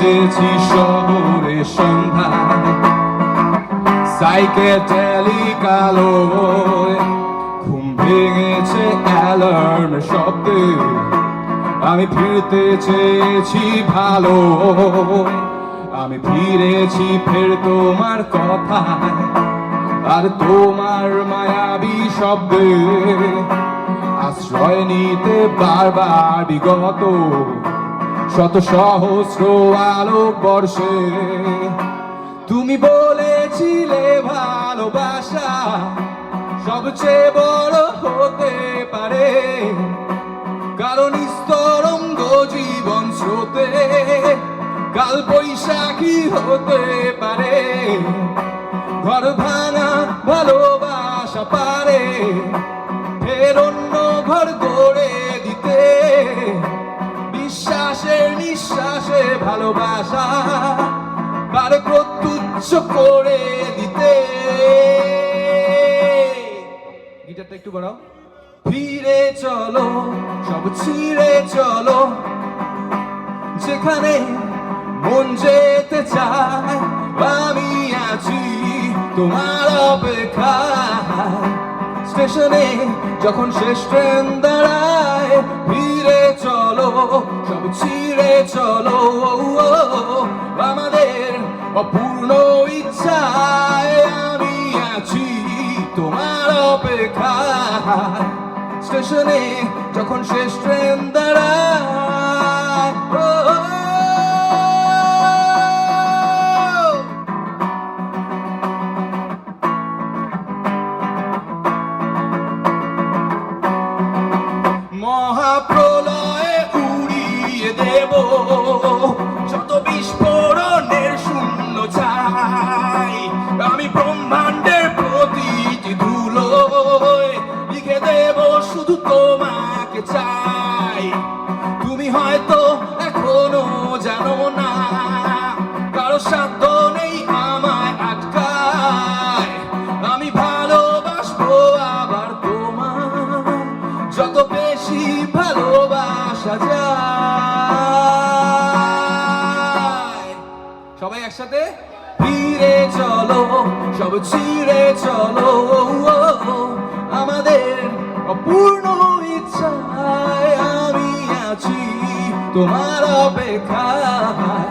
সেজেছি শহরে আমি ফিরতে চেয়েছি ভালো আমি ফিরেছি ফের তোমার কথায়। আর তোমার মায়াবী শব্দে আশ্রয় নিতে বারবার বিগত শত সহস্র আলোক বর্ষে। তুমি বলেছিলে ভালোবাসা সবচেয়ে বড় হতে পারে। কারণ স্তরঙ্গ জীবন স্রোতে কাল বৈশাখী হতে পারে। ঘর ভাঙা ভালোবাসা পারে। নিঃশ্বাসে ভালোবাসা পারে প্রত্যুচ্ছ করে দিতে। গিটারটা একটু বাড়াও। ফিরে চলো, সব ছিঁড়ে চলো। যেখানে মন যেতে চায়, আমি আছি তোমার অপেক্ষায়। স্টেশনে যখন শেষ ট্রেন দাঁড়ায় ফিরে চলো, সব ছিঁড়ে চলো আমাদের অপূর্ণ ইচ্ছায় আমি আছি তোমার অপেক্ষা স্টেশনে যখন শেষ ট্রেন দাঁড়ায় দেব শুধু তোমাকে চাই তুমি হয়তো এখনও জানো না কারও সাধ্য নেই আমায় আটকায় আমি ভালোবাসবো আবার তোমায় যত বেশি ভালোবাসা যায় সবাই একসাথে ফিরে চলো সব ছিঁড়ে চলো আমাদের অপূর্ণ ইচ্ছায় আমি আছি তোমার অপেক্ষায়।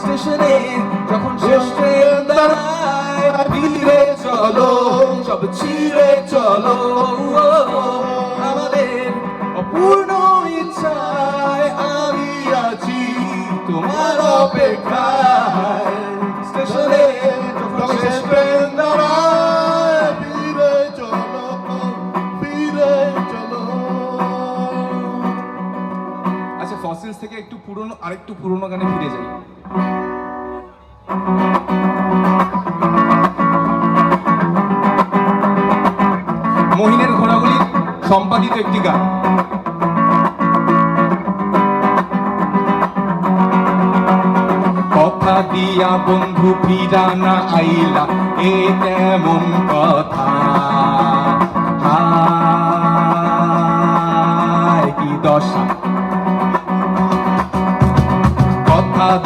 স্টেশনে যখন শেষ ট্রেন দাঁড়ায় ধীরে চলো, সব ছিঁড়ে চলো। আমাদের আরেকটু পুরনো গানে ফিরে যাই। মহিনের ঘোড়াগুলি সম্পাদিত একটি গান। কথা দিয়া বন্ধু ফিরানা আইলা, এ তেমন কথা।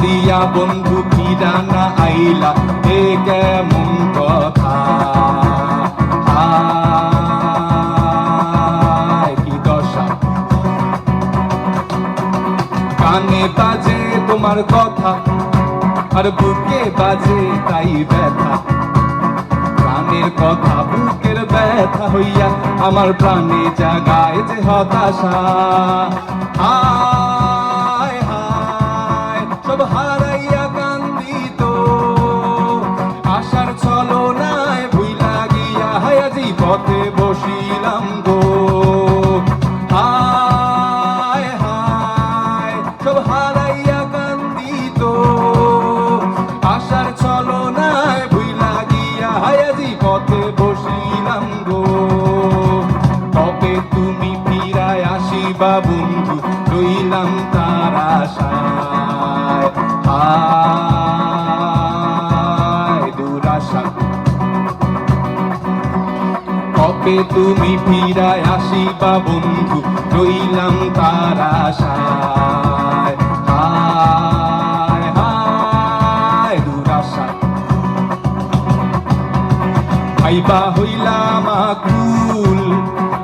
দিয়া বন্ধু ফিরানা আইলা এ কেমন কথা। কানে বাজে তোমার কথা, আর বুকে বাজে তাই ব্যথা। প্রাণের কথা, বুকের ব্যথা হইয়া আমার প্রাণে জাগায় যে হতাশা। হায়। বা বন্ধু রইলাম তার কবে তুমি ফিরায় আসি বা বন্ধু রইলাম তার আশায়। হইলাম আকুল